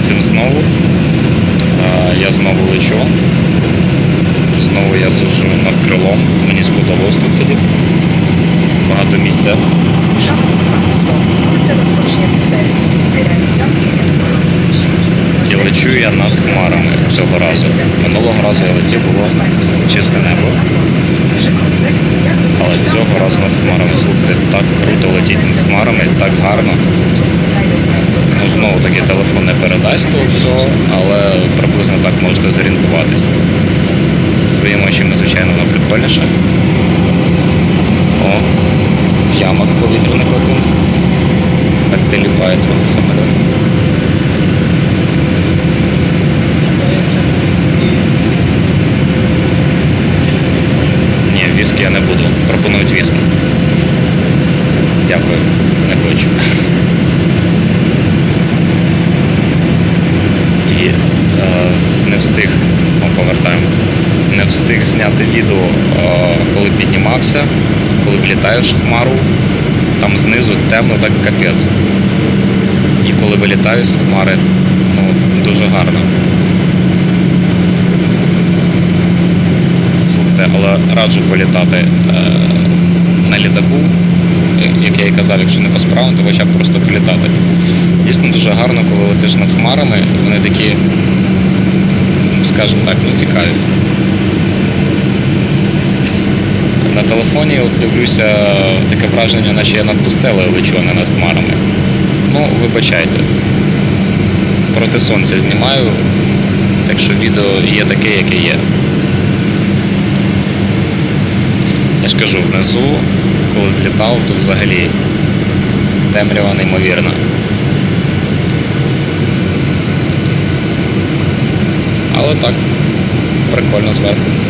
вилетів знову. Я знову лечу. Знову я сиджу над крилом. Мені сподобалось тут сидіти. Багато місця. І лечу я над хмарами цього разу. Минулого разу я летів, було чисте небо. Але цього разу над хмарами, слухайте, так круто летіть над хмарами, так гарно. Знову таки телефон не передасть то все, але приблизно так можете зорієнтуватися. Своїми очима, звичайно, воно прикольніше. О, в ямах повітряних один. Так теліпає трохи самоліт. Ні, віскі я не буду. Пропонують віскі. Дякую, не хочу. І е, не встиг, о, повертаємо, не встиг зняти відео, е, коли піднімався, коли влітаєш в хмару, там знизу темно, так капець. І коли вилітаю з хмари, ну, дуже гарно. Слухайте, але раджу політати е, на літаку, е, як я і казав, якщо не по справам, то хоча б просто політати. Дійсно дуже гарно, коли летиш над хмарами, вони такі, скажімо так, ну цікаві. Телефоні от дивлюся таке враження, наче я над пустелею лечу, а не над хмарами. Ну, вибачайте. Проти сонця знімаю, так що відео є таке, яке є. Я ж кажу, внизу, коли злітав, то взагалі темрява неймовірна. Але так, прикольно зверху.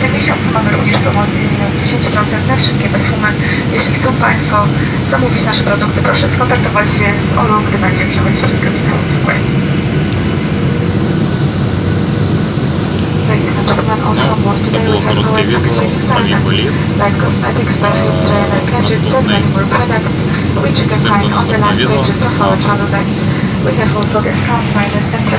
W tym miesiącu mamy również promocję minus 10% na wszystkie perfumy. Jeśli chcą Państwo zamówić nasze produkty, proszę skontaktować się z Olą, gdy będzie przechodzić przez kabinę. Dziękuję. We have also discount minus 10%.